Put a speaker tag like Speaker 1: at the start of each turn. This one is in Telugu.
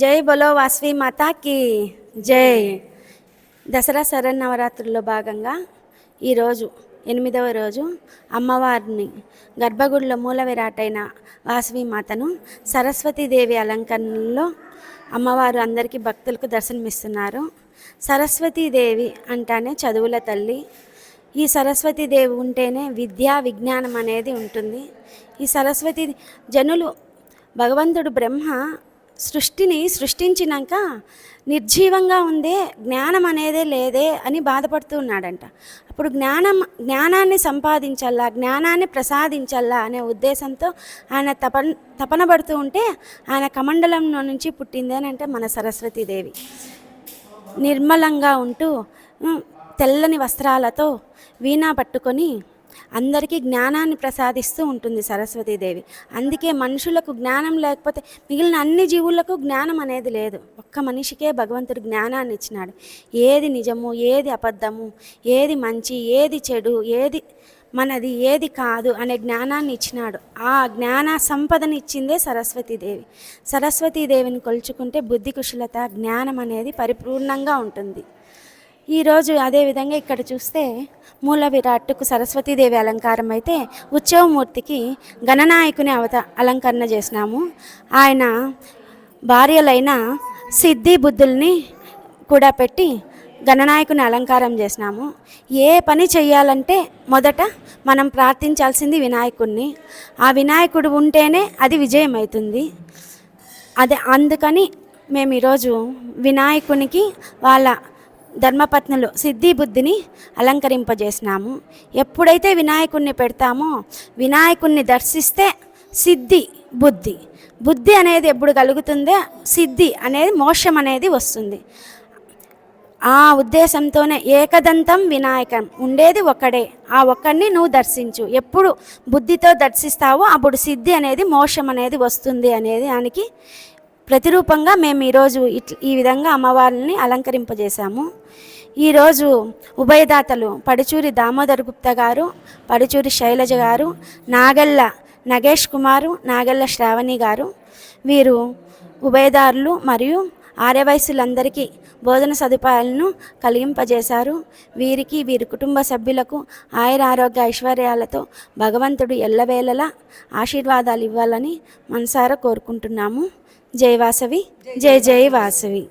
Speaker 1: జై బలో వాస్వి మాతాకి జై. దసరా శరన్నవరాత్రుల్లో భాగంగా ఈరోజు ఎనిమిదవ రోజు అమ్మవారిని గర్భగుడిలో మూల విరాటైన వాసవి మాతను సరస్వతీదేవి అలంకరణలో అమ్మవారు అందరికీ భక్తులకు దర్శనమిస్తున్నారు. సరస్వతీదేవి అంటానే చదువుల తల్లి. ఈ సరస్వతీదేవి ఉంటేనే విద్యా విజ్ఞానం అనేది ఉంటుంది. ఈ సరస్వతి జనులు భగవంతుడు బ్రహ్మ సృష్టిని సృష్టించినాక నిర్జీవంగా ఉందే జ్ఞానం అనేదే లేదే అని బాధపడుతూ ఉన్నాడంట. అప్పుడు జ్ఞానం జ్ఞానాన్ని సంపాదించాలా జ్ఞానాన్ని ప్రసాదించాలా అనే ఉద్దేశంతో ఆయన తపన తపన పడుతూ ఉంటే ఆయన కమండలంలో నుంచి పుట్టింది అని అంటే మన సరస్వతీదేవి నిర్మలంగా ఉంటూ తెల్లని వస్త్రాలతో వీణా పట్టుకొని అందరికీ జ్ఞానాన్ని ప్రసాదిస్తూ ఉంటుంది సరస్వతీదేవి. అందుకే మనుషులకు జ్ఞానం లేకపోతే మిగిలిన అన్ని జీవులకు జ్ఞానం అనేది లేదు. ఒక్క మనిషికే భగవంతుడు జ్ఞానాన్ని ఇచ్చినాడు. ఏది నిజము ఏది అబద్ధము ఏది మంచి ఏది చెడు ఏది మనది ఏది కాదు అనే జ్ఞానాన్ని ఇచ్చినాడు. ఆ జ్ఞాన సంపదను ఇచ్చిందే సరస్వతీదేవి. సరస్వతీదేవిని కొలుచుకుంటే బుద్ధి కుశలత జ్ఞానం అనేది పరిపూర్ణంగా ఉంటుంది. ఈరోజు అదేవిధంగా ఇక్కడ చూస్తే మూల విరాట్టుకు సరస్వతీదేవి అలంకారం అయితే ఉత్సవమూర్తికి గణనాయకుని అవత అలంకరణ చేసినాము. ఆయన భార్యలైన సిద్ధి బుద్ధుల్ని కూడా పెట్టి గణనాయకుని అలంకారం చేసినాము. ఏ పని చేయాలంటే మొదట మనం ప్రార్థించాల్సింది వినాయకుడిని ఆ వినాయకుడు ఉంటేనే అది విజయం అవుతుంది అదే అందుకని మేము ఈరోజు వినాయకునికి వాళ్ళ ధర్మపత్నులు సిద్ధి బుద్ధిని అలంకరింపజేసినాము. ఎప్పుడైతే వినాయకుణ్ణి పెడతామో వినాయకుణ్ణి దర్శిస్తే సిద్ధి బుద్ధి. బుద్ధి అనేది ఎప్పుడు కలుగుతుందో సిద్ధి అనేది మోక్షం అనేది వస్తుంది. ఆ ఉద్దేశంతోనే ఏకదంతం వినాయకం. ఉండేది ఒక్కడే ఆ ఒక్కడిని నువ్వు దర్శించు. ఎప్పుడు బుద్ధితో దర్శిస్తావో అప్పుడు సిద్ధి అనేది మోక్షం అనేది వస్తుంది అనేది దానికి ప్రతిరూపంగా మేము ఈరోజు ఇట్ ఈ విధంగా అమ్మవారిని అలంకరింపజేశాము. ఈరోజు ఉభయదాతలు పడిచూరి దామోదర్ గుప్తా గారు పడిచూరి శైలజ గారు నాగల్ల నగేష్ కుమారు నాగల్ల శ్రావణి గారు వీరు ఉభయదారులు మరియు ఆర్యవయసులందరికీ బోధన సదుపాయాలను కలిగింపజేశారు. వీరికి వీరి కుటుంబ సభ్యులకు ఆయుర ఆరోగ్య ఐశ్వర్యాలతో భగవంతుడు ఎల్లవేళలా ఆశీర్వాదాలు ఇవ్వాలని మనసారా కోరుకుంటున్నాము. జై వాసవి జై జై వాసవి